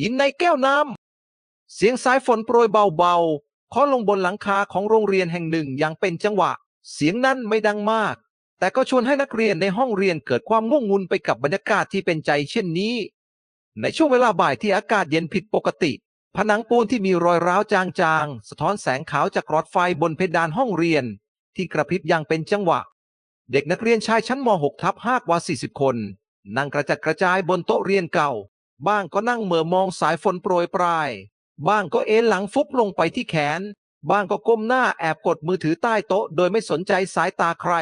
หินในแก้วน้ำ เสียงสายฝนโปรยเบาๆเคาะลงบนหลังคาของโรงเรียนแห่งหนึ่งอย่างเป็นจังหวะ เสียงนั้นไม่ดังมาก แต่ก็ชวนให้นักเรียนในห้องเรียนเกิดความง่วงงุนไปกับบรรยากาศที่เป็นใจเช่นนี้ ในช่วงเวลาบ่ายที่อากาศเย็นผิดปกติ ผนังปูนที่มีรอยร้าวจางๆ สะท้อนแสงขาวจากหลอดไฟบนเพดานห้องเรียน ที่กระพริบอย่างเป็นจังหวะ เด็กนักเรียนชายชั้นม .6 ทับ5กว่า 40 คนนั่งกระจัดกระจายบนโต๊ะเรียนเก่า บ้างก็นั่งเหม่อมองสายฝนโปรยปลาย บ้างก็เอนหลังฟุบลงไปที่แขน บ้างก็ก้มหน้าแอบกดมือถือใต้โต๊ะ โดยไม่สนใจสายตาใคร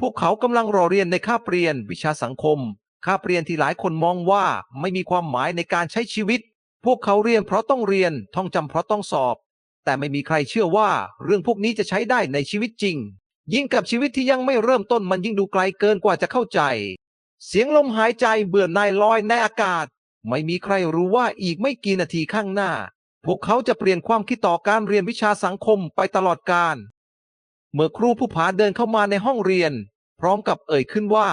พวกเขากำลังรอเรียนในคาบเรียนวิชาสังคม คาบเรียนที่หลายคนมองว่าไม่มีความหมายในการใช้ชีวิต พวกเขาเรียนเพราะต้องเรียน ท่องจำเพราะต้องสอบ แต่ไม่มีใครเชื่อว่าเรื่องพวกนี้จะใช้ได้ในชีวิตจริง ยิ่งกับชีวิตที่ยังไม่เริ่มต้นมันยิ่งดูไกลเกินกว่าจะเข้าใจเสียงลมหายใจเบื่อหน่ายลอยในอากาศ ไม่มีใครรู้ว่าอีกไม่กี่นาทีข้างหน้า พวกเขาจะเปลี่ยนความคิดต่อการเรียนวิชาสังคมไปตลอดกาลเมื่อครูผู้ผาเดินเข้ามาในห้องเรียน พร้อมกับเอ่ยขึ้นว่า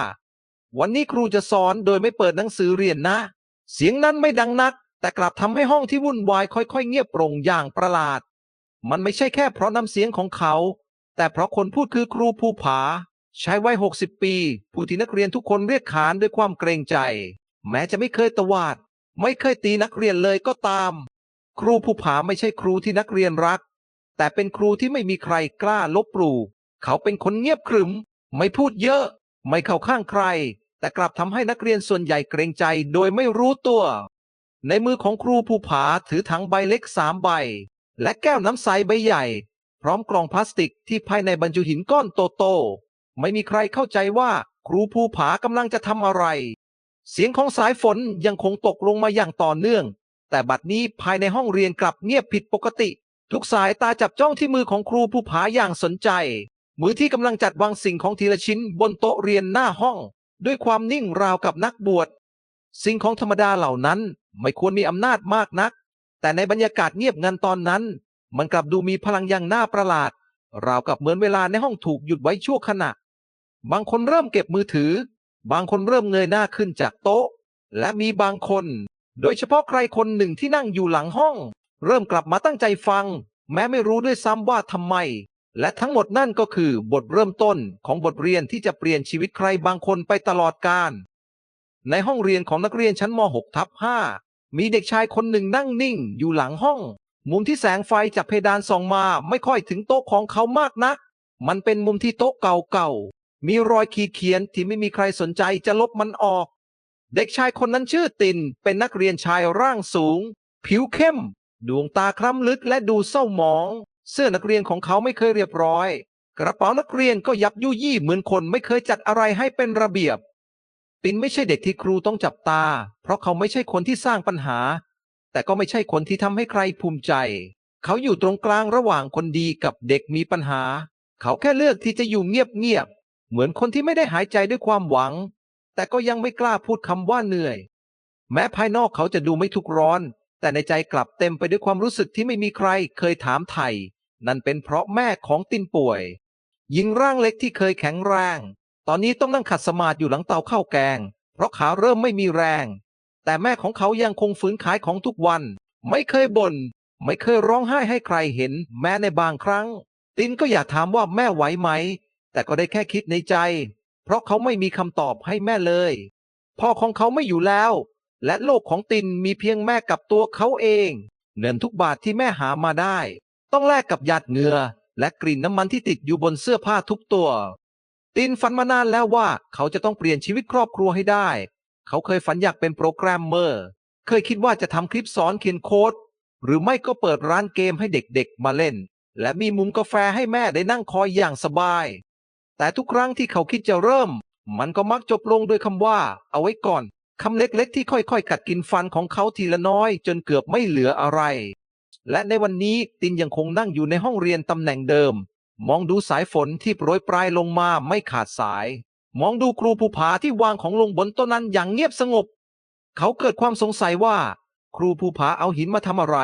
วันนี้ครูจะสอนโดยไม่เปิดหนังสือเรียนนะ เสียงนั้นไม่ดังนัก แต่กลับทำให้ห้องที่วุ่นวายค่อยๆ เงียบโปร่งอย่างประหลาด มันไม่ใช่แค่เพราะน้ำเสียงของเขา แต่เพราะคนพูดคือครูผู้ผาชายวัยหกสิบปี ผู้ที่นักเรียนทุกคนเรียกขานด้วยความเกรงใจ แม้จะไม่เคยตวาด ไม่เคยตีนักเรียนเลยก็ตาม ครูผู้ผาไม่ใช่ครูที่นักเรียนรัก แต่เป็นครูที่ไม่มีใครกล้าลบหลู่เขาเป็นคนเงียบขรึม ไม่พูดเยอะ ไม่เข้าข้างใคร แต่กลับทำให้นักเรียนส่วนใหญ่เกรงใจโดยไม่รู้ตัว ในมือของครูภูผาถือถังใบเล็กสามใบ และแก้วน้ำใสใบใหญ่ พร้อมกล่องพลาสติกที่ภายในบรรจุหินก้อนโตๆไม่มีใครเข้าใจว่าครูภูผากำลังจะทำอะไร เสียงของสายฝนยังคงตกลงมาอย่างต่อเนื่อง แต่บัดนี้ภายในห้องเรียนกลับเงียบผิดปกติ ทุกสายตาจับจ้องที่มือของครูภูผาอย่างสนใจ มือที่กำลังจัดวางสิ่งของทีละชิ้นบนโต๊ะเรียนหน้าห้อง ด้วยความนิ่งราวกับนักบวช สิ่งของธรรมดาเหล่านั้นไม่ควรมีอำนาจมากนัก แต่ในบรรยากาศเงียบงันตอนนั้น มันกลับดูมีพลังอย่างน่าประหลาด ราวกับเหมือนเวลาในห้องถูกหยุดไว้ชั่วขณะ บางคนเริ่มเก็บมือถือ บางคนเริ่มเงยหน้าขึ้นจากโต๊ะ และมีบางคน โดยเฉพาะใครคนหนึ่งที่นั่งอยู่หลังห้อง เริ่มกลับมาตั้งใจฟัง แม้ไม่รู้ด้วยซ้ำว่าทำไม และทั้งหมดนั่นก็คือบทเริ่มต้นของบทเรียนที่จะเปลี่ยนชีวิตใครบางคนไปตลอดกาลในห้องเรียนของนักเรียนชั้นม .6 ทับ5มีเด็กชายคนหนึ่งนั่งนิ่งอยู่หลังห้อง มุมที่แสงไฟจากเพดานส่องมาไม่ค่อยถึงโต๊ะของเขามากนัก มันเป็นมุมที่โต๊ะเก่า มีรอยขีดเขียนที่ไม่มีใครสนใจจะลบมันออก เด็กชายคนนั้นชื่อตินเป็นนักเรียนชายร่างสูง ผิวเข้ม ดวงตาคล้ำลึกและดูเศร้าหมอง เสื้อนักเรียนของเขาไม่เคยเรียบร้อย กระเป๋านักเรียนก็ยับยุยี่เหมือนคนไม่เคยจัดอะไรให้เป็นระเบียบ ตินไม่ใช่เด็กที่ครูต้องจับตา เพราะเขาไม่ใช่คนที่สร้างปัญหา แต่ก็ไม่ใช่คนที่ทำให้ใครภูมิใจ เขาอยู่ตรงกลางระหว่างคนดีกับเด็กมีปัญหา เขาแค่เลือกที่จะอยู่เงียบๆ เหมือนคนที่ไม่ได้หายใจด้วยความหวัง แต่ก็ยังไม่กล้าพูดคำว่าเหนื่อย แม้ภายนอกเขาจะดูไม่ทุกร้อน แต่ในใจกลับเต็มไปด้วยความรู้สึกที่ไม่มีใครเคยถามไถ่นั่นเป็นเพราะแม่ของตินป่วย หญิงร่างเล็กที่เคยแข็งแรง ตอนนี้ต้องนั่งขัดสมาธิอยู่หลังเตาข้าวแกง เพราะขาเริ่มไม่มีแรง แต่แม่ของเขายังคงฝืนขายของทุกวัน ไม่เคยบน่นไม่เคยร้องไห้ให้ใครเห็น แม้ในบางครั้ง ตินก็อยากถามว่าแม่ไหวไหม แต่ก็ได้แค่คิดในใจ เพราะเขาไม่มีคำตอบให้แม่เลย พ่อของเขาไม่อยู่แล้ว และโลกของตินมีเพียงแม่กับตัวเขาเอง เงินทุกบาทที่แม่หามาได้ ต้องแลกกับหยาดเหงื่อและกลิ่นน้ำมันที่ติดอยู่บนเสื้อผ้าทุกตัว ตินฝันมานานแล้วว่าเขาจะต้องเปลี่ยนชีวิตครอบครัวให้ได้ เขาเคยฝันอยากเป็นโปรแกรมเมอร์ เคยคิดว่าจะทำคลิปสอนเขียนโค้ด หรือไม่ก็เปิดร้านเกมให้เด็กๆมาเล่น และมีมุมกาแฟให้แม่ได้นั่งคอยอย่างสบาย แต่ทุกครั้งที่เขาคิดจะเริ่ม มันก็มักจบลงด้วยคำว่า เอาไว้ก่อนคำเล็กๆที่ค่อยๆ กัดกินฟันของเขาทีละน้อย จนเกือบไม่เหลืออะไร และในวันนี้ตินยังคงนั่งอยู่ในห้องเรียนตำแหน่งเดิม มองดูสายฝนที่โปรยปลายลงมาไม่ขาดสาย มองดูครูภูผาที่วางของลงบนต้นนั้นอย่างเงียบสงบ เขาเกิดความสงสัยว่า ครูภูผาเอาหินมาทำอะไร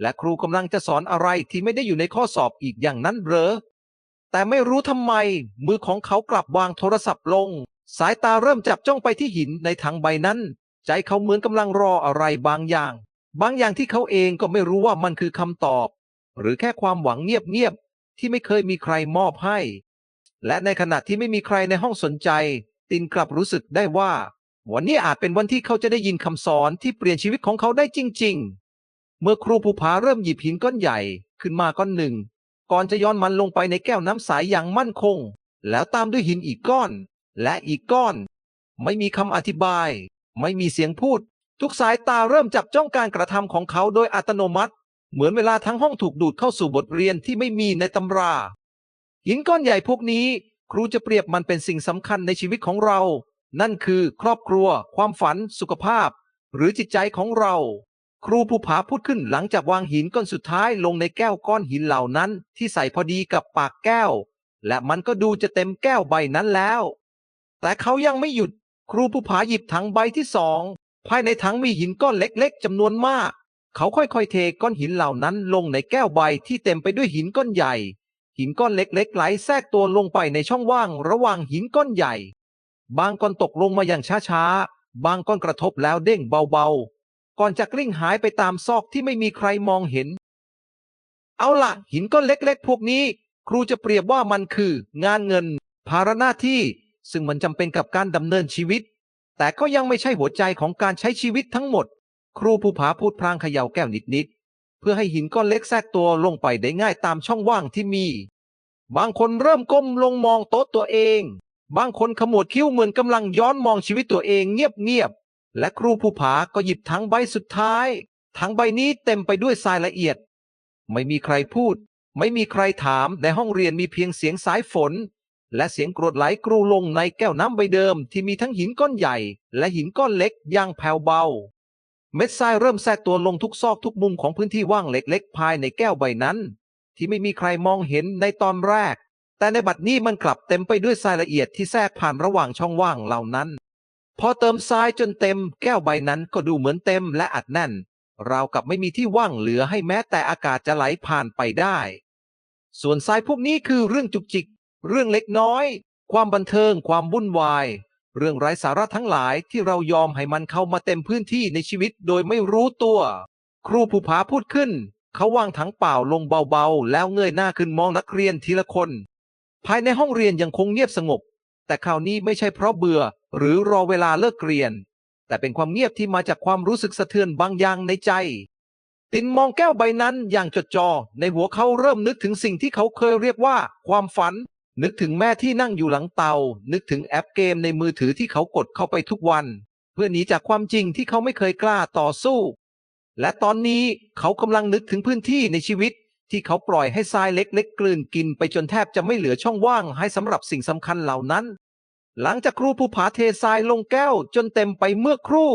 และครูกำลังจะสอนอะไรที่ไม่ได้อยู่ในข้อสอบอีกอย่างนั้นเหรอ แต่ไม่รู้ทำไม มือของเขากลับวางโทรศัพท์ลง สายตาเริ่มจับจ้องไปที่หินในถังใบนั้น ใจเขาเหมือนกำลังรออะไรบางอย่าง บางอย่างที่เขาเองก็ไม่รู้ว่ามันคือคำตอบ หรือแค่ความหวังเงียบๆที่ไม่เคยมีใครมอบให้ และในขณะที่ไม่มีใครในห้องสนใจ ตินกลับรู้สึกได้ว่า วันนี้อาจเป็นวันที่เขาจะได้ยินคำสอนที่เปลี่ยนชีวิตของเขาได้จริง ๆ เมื่อครูภูผาเริ่มหยิบหินก้อนใหญ่ขึ้นมาก้อนหนึ่ง ก่อนจะย้อนมันลงไปในแก้วน้ำใสยอย่างมั่นคง แล้วตามด้วยหินอีกก้อน และอีกก้อน ไม่มีคำอธิบาย ไม่มีเสียงพูด ทุกสายตาเริ่มจับจ้องการกระทำของเขาโดยอัตโนมัติ เหมือนเวลาทั้งห้องถูกดูดเข้าสู่บทเรียนที่ไม่มีในตำรา หินก้อนใหญ่พวกนี้ ครูจะเปรียบมันเป็นสิ่งสำคัญในชีวิตของเรา นั่นคือครอบครัว ความฝัน สุขภาพ หรือจิตใจของเรา ครูภูผาพูดขึ้นหลังจากวางหินก้อนสุดท้ายลงในแก้วก้อนหินเหล่านั้นที่ใส่พอดีกับปากแก้ว และมันก็ดูจะเต็มแก้วใบนั้นแล้ว แต่เขายังไม่หยุด ครูภูผาหยิบถังใบที่สองภายในถังมีหินก้อนเล็กๆจำนวนมาก เขาค่อยๆเทก้อนหินเหล่านั้นลงในแก้วใบที่เต็มไปด้วยหินก้อนใหญ่ หินก้อนเล็กๆไหลแทรกตัวลงไปในช่องว่างระหว่างหินก้อนใหญ่ บางก้อนตกลงมาอย่างช้าๆบางก้อนกระทบแล้วเด้งเบาๆ ก่อนจะกลิ้งหายไปตามซอกที่ไม่มีใครมองเห็น เอาละหินก้อนเล็กๆ พวกนี้ ครูจะเปรียบว่ามันคือ งานเงิน ภาระหน้าที่ ซึ่งมันจำเป็นกับการดำเนินชีวิต แต่ก็ยังไม่ใช่หัวใจของการใช้ชีวิตทั้งหมด ครูภูผาพูดพลางเขย่าแก้วนิดๆ เพื่อให้หินก้อนเล็กแทรกตัวลงไปได้ง่ายตามช่องว่างที่มี บางคนเริ่มก้มลงมองโต๊ะตัวเอง บางคนขมวดคิ้วเหมือนกำลังย้อนมองชีวิตตัวเองเงียบๆ และครูภูผาก็หยิบถังใบสุดท้ายถังใบนี้เต็มไปด้วยทรายละเอียด ไม่มีใครพูด ไม่มีใครถามในห้องเรียนมีเพียงเสียงสายฝน และเสียงกรวดไหลกรูลงในแก้วน้ำใบเดิมที่มีทั้งหินก้อนใหญ่ และหินก้อนเล็กอย่างแผ่วเบา เม็ดทรายเริ่มแทรกตัวลงทุกซอกทุกมุมของพื้นที่ว่างเล็ก ๆ ภายในแก้วใบนั้น ที่ไม่มีใครมองเห็นในตอนแรก แต่ในบัดนี้มันกลับเต็มไปด้วยทรายละเอียดที่แทรกผ่านระหว่างช่องว่างเหล่านั้น พอเติมทรายจนเต็ม แก้วใบนั้นก็ดูเหมือนเต็มและอัดแน่น ราวกับไม่มีที่ว่างเหลือให้แม้แต่อากาศจะไหลผ่านไปได้ ส่วนทรายพวกนี้คือเรื่องจุกจิก เรื่องเล็กน้อย ความบันเทิงความวุ่นวาย เรื่องไร้สาระทั้งหลายที่เรายอมให้มันเข้ามาเต็มพื้นที่ในชีวิตโดยไม่รู้ตัว ครูภูผาพูดขึ้น เขาวางถังเปล่าลงเบาๆ แล้วเงยหน้าขึ้นมองนักเรียนทีละคน ภายในห้องเรียนยังคงเงียบสงบ แต่คราวนี้ไม่ใช่เพราะเบื่อ หรือรอเวลาเลิกเรียน แต่เป็นความเงียบที่มาจากความรู้สึกสะเทือนบางอย่างในใจ ตินมองแก้วใบนั้นอย่างจดจอ่อในหัวเขาเริ่มนึกถึงสิ่งที่เขาเคยเรียกว่า ความฝัน นึกถึงแม่ที่นั่งอยู่หลังเตา นึกถึงแอปเกมในมือถือที่เขากดเข้าไปทุกวัน เพื่อหนีจากความจริงที่เขาไม่เคยกล้าต่อสู้ และตอนนี้เขากำลังนึกถึงพื้นที่ในชีวิต ที่เขาปล่อยให้ทรายเล็กๆกลืนกินไปจนแทบจะไม่เหลือช่องว่างให้สำหรับสิ่งสำคัญเหล่านั้น หลังจากครูภูผาเททรายลงแก้วจนเต็มไปเมื่อครู่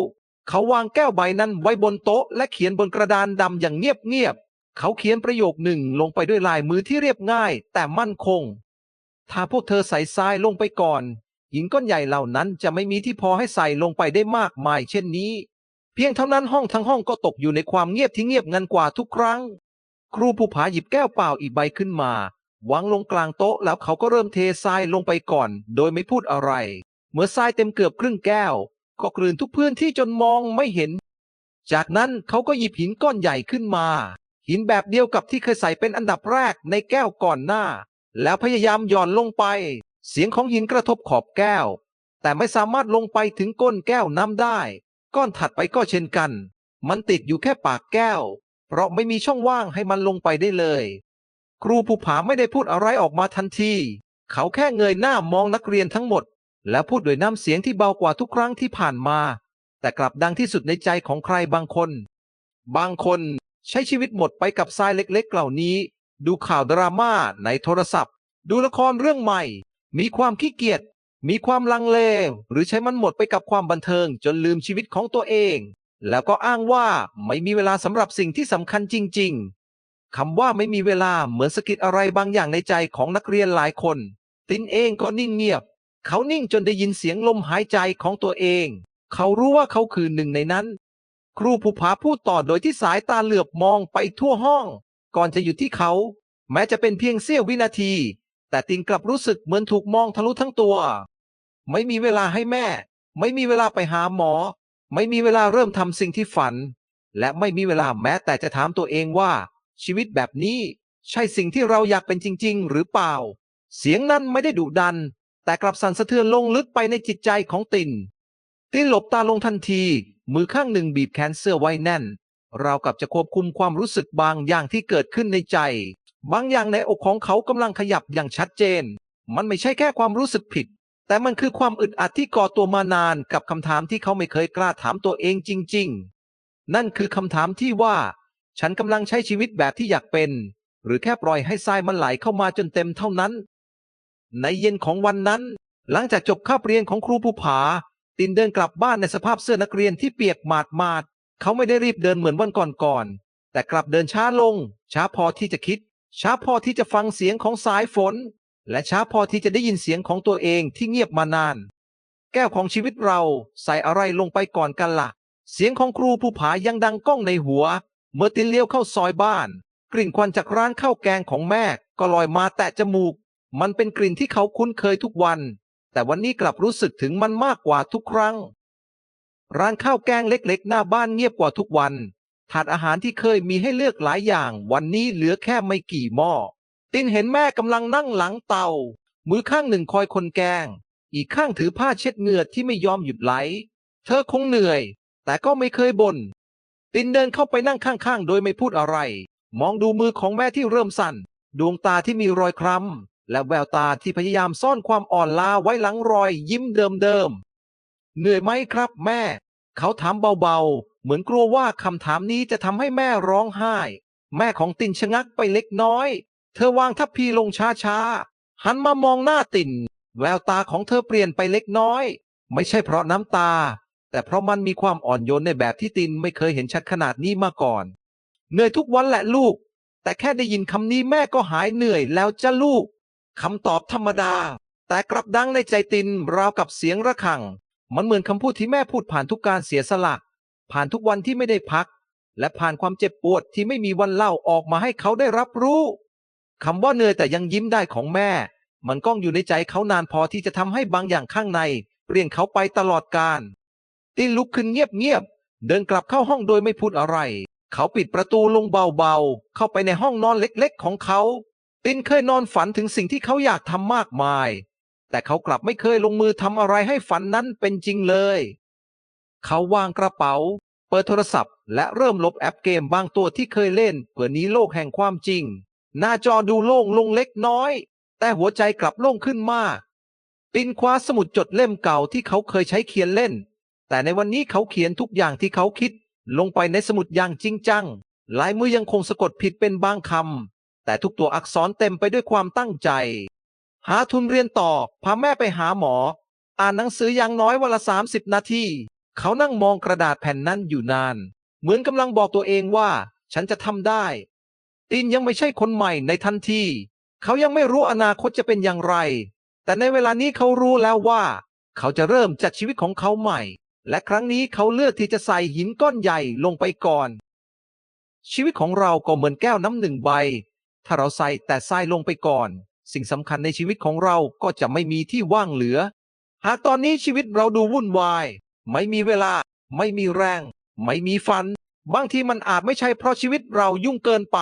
เขาวางแก้วใบนั้นไว้บนโต๊ะ และเขียนบนกระดานดำอย่างเงียบๆเขาเขียนประโยคหนึ่งลงไปด้วยลายมือที่เรียบง่าย แต่มั่นคง ถ้าพวกเธอใส่ทรายลงไปก่อน หินก้อนใหญ่เหล่านั้นจะไม่มีที่พอให้ใส่ลงไปได้มากมาย เช่นนี้ เพียงเท่านั้นห้องทั้งห้องก็ตกอยู่ในความเงียบที่เงียบงันกว่าทุกครั้ง ครูภูผาหยิบแก้วเปล่าอีกใบขึ้นมาวางลงกลางโต๊ะแล้วเขาก็เริ่มเททรายลงไปก่อน โดยไม่พูดอะไร เมื่อทรายเต็มเกือบครึ่งแก้ว ก็กลืนทุกพื้นที่จนมองไม่เห็น จากนั้นเขาก็หยิบหินก้อนใหญ่ขึ้นมา หินแบบเดียวกับที่เคยใส่เป็นอันดับแรกในแก้วก่อนหน้า แล้วพยายามหย่อนลงไป เสียงของหินกระทบขอบแก้ว แต่ไม่สามารถลงไปถึงก้นแก้วน้ำได้ ก้อนถัดไปก็เช่นกัน มันติดอยู่แค่ปากแก้ว เพราะไม่มีช่องว่างให้มันลงไปได้เลย ครูภูผาไม่ได้พูดอะไรออกมาทันที เขาแค่เงยหน้ามองนักเรียนทั้งหมด แล้วพูดด้วยน้ำเสียงที่เบากว่าทุกครั้งที่ผ่านมา แต่กลับดังที่สุดในใจของใครบางคน บางคนใช้ชีวิตหมดไปกับทรายเล็กๆ เหล่านี้ ดูข่าวดราม่าในโทรศัพท์ ดูละครเรื่องใหม่ มีความขี้เกียจมีความลังเล หรือใช้มันหมดไปกับความบันเทิงจนลืมชีวิตของตัวเอง แล้วก็อ้างว่าไม่มีเวลาสำหรับสิ่งที่สำคัญจริง ๆคำว่าไม่มีเวลาเหมือนสะกิดอะไรบางอย่างในใจของนักเรียนหลายคน ตินเองก็นิ่งเงียบ เขานิ่งจนได้ยินเสียงลมหายใจของตัวเอง เขารู้ว่าเขาคือหนึ่งในนั้น ครูภูผาพูดต่อโดยที่สายตาเหลือบมองไปทั่วห้อง ก่อนจะหยุดที่เขา แม้จะเป็นเพียงเสี้ยววินาที แต่ตินกลับรู้สึกเหมือนถูกมองทะลุทั้งตัว ไม่มีเวลาให้แม่ ไม่มีเวลาไปหาหมอ ไม่มีเวลาเริ่มทำสิ่งที่ฝัน และไม่มีเวลาแม้แต่จะถามตัวเองว่า ชีวิตแบบนี้ใช่สิ่งที่เราอยากเป็นจริง ๆ หรือเปล่า เสียงนั้นไม่ได้ดุดัน แต่กลับสั่นสะเทือนลงลึกไปในจิตใจของตินตินหลบตาลงทันที มือข้างหนึ่งบีบแขนเสื้อไว้แน่น เรากับจะควบคุมความรู้สึกบางอย่างที่เกิดขึ้นในใจ บางอย่างในอกของเขากำลังขยับอย่างชัดเจน มันไม่ใช่แค่ความรู้สึกผิด แต่มันคือความอึดอัดที่ก่อตัวมานานกับคำถามที่เขาไม่เคยกล้าถามตัวเองจริง ๆ นั่นคือคำถามที่ว่า ฉันกำลังใช้ชีวิตแบบที่อยากเป็น หรือแค่ปล่อยให้ทรายมันไหลเข้ามาจนเต็มเท่านั้น ในเย็นของวันนั้น หลังจากจบคาบเรียนของครูภูผา ตินเดินกลับบ้านในสภาพเสื้อนักเรียนที่เปียกหมาดมาดๆเขาไม่ได้รีบเดินเหมือนวันก่อนๆแต่กลับเดินช้าลง ช้าพอที่จะคิด ช้าพอที่จะฟังเสียงของสายฝน และช้าพอที่จะได้ยินเสียงของตัวเองที่เงียบมานาน แก้วของชีวิตเราใส่อะไรลงไปก่อนกันละ่ะ เสียงของครูภูผายังดังก้องในหัว เมื่อตินเลี้ยวเข้าซอยบ้าน กลิ่นควันจากร้านข้าวแกงของแม่ก็ลอยมาแตะจมูก มันเป็นกลิ่นที่เขาคุ้นเคยทุกวัน แต่วันนี้กลับรู้สึกถึงมันมากกว่าทุกครั้ง ร้านข้าวแกงเล็กๆ หน้าบ้านเงียบกว่าทุกวันถาดอาหารที่เคยมีให้เลือกหลายอย่าง วันนี้เหลือแค่ไม่กี่หม้อ ตินเห็นแม่กำลังนั่งหลังเตา มือข้างหนึ่งคอยคนแกง อีกข้างถือผ้าเช็ดเหงื่อที่ไม่ยอมหยุดไหล เธอคงเหนื่อย แต่ก็ไม่เคยบน่น ตินเดินเข้าไปนั่งข้างๆ โดยไม่พูดอะไร มองดูมือของแม่ที่เริ่มสั่น ดวงตาที่มีรอยคล้ำ และแววตาที่พยายามซ่อนความอ่อนล้าไว้หลังรอยยิ้มเดิมๆ เหนื่อยไหมครับแม่ เขาถามเบาๆ เหมือนกลัวว่าคำถามนี้จะทำให้แม่ร้องไห้ แม่ของตินชะงักไปเล็กน้อย เธอวางทัพพีลงช้าๆ หันมามองหน้าตินแววตาของเธอเปลี่ยนไปเล็กน้อย ไม่ใช่เพราะน้ำตา แต่เพราะมันมีความอ่อนโยนในแบบที่ตินไม่เคยเห็นชัดขนาดนี้มาก่อน เหนื่อยทุกวันแหละลูก แต่แค่ได้ยินคำนี้แม่ก็หายเหนื่อยแล้วจ้ะลูกคำตอบธรรมดา แต่กลับดังในใจตินราวกับเสียงระฆัง มันเหมือนคำพูดที่แม่พูดผ่านทุกการเสียสละผ่านทุกวันที่ไม่ได้พัก และผ่านความเจ็บปวดที่ไม่มีวันเล่าออกมาให้เขาได้รับรู้ คำว่าเหนื่อยแต่ยังยิ้มได้ของแม่ มันก้องอยู่ในใจเขานานพอที่จะทำให้บางอย่างข้างใน เปลี่ยนเขาไปตลอดกาลตินลุกขึ้นเงียบๆเดินกลับเข้าห้องโดยไม่พูดอะไร เขาปิดประตูลงเบาๆ เข้าไปในห้องนอนเล็กๆ ของเขาตินเคยนอนฝันถึงสิ่งที่เขาอยากทำมากมาย แต่เขากลับไม่เคยลงมือทำอะไรให้ฝันนั้นเป็นจริงเลย เขาวางกระเป๋า เปิดโทรศัพท์ และเริ่มลบแอปเกมบางตัวที่เคยเล่นเพื่อหนีโลกแห่งความจริง หน้าจอดูโล่งลงเล็กน้อย แต่หัวใจกลับโล่งขึ้นมากตินคว้าสมุดจดเล่มเก่าที่เขาเคยใช้เขียนเล่น แต่ในวันนี้เขาเขียนทุกอย่างที่เขาคิด ลงไปในสมุดอย่างจริงจังลายมือยังคงสะกดผิดเป็นบางคำ แต่ทุกตัวอักษรเต็มไปด้วยความตั้งใจ หาทุนเรียนต่อ พาแม่ไปหาหมอ อ่านหนังสืออย่างน้อยวันละสามสิบนาที เขานั่งมองกระดาษแผ่นนั้นอยู่นาน เหมือนกำลังบอกตัวเองว่า ฉันจะทำได้ ตินยังไม่ใช่คนใหม่ในทันที เขายังไม่รู้อนาคตจะเป็นอย่างไร แต่ในเวลานี้เขารู้แล้วว่า เขาจะเริ่มจากชีวิตของเขาใหม่ และครั้งนี้เขาเลือกที่จะใส่หินก้อนใหญ่ลงไปก่อน ชีวิตของเราก็เหมือนแก้วน้ำหนึ่งใบ ถ้าเราใส่แต่ทรายลงไปก่อน สิ่งสำคัญในชีวิตของเราก็จะไม่มีที่ว่างเหลือ หากตอนนี้ชีวิตเราดูวุ่นวาย ไม่มีเวลา ไม่มีแรง ไม่มีฟัน บางทีมันอาจไม่ใช่เพราะชีวิตเรายุ่งเกินไป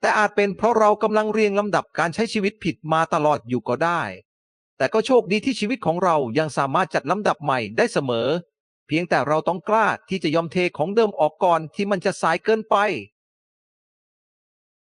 แต่อาจเป็นเพราะเรากำลังเรียงลำดับการใช้ชีวิตผิดมาตลอดอยู่ก็ได้ แต่ก็โชคดีที่ชีวิตของเรายังสามารถจัดลำดับใหม่ได้เสมอ เพียงแต่เราต้องกล้าที่จะยอมเทของเดิมออกก่อนที่มันจะสายเกินไป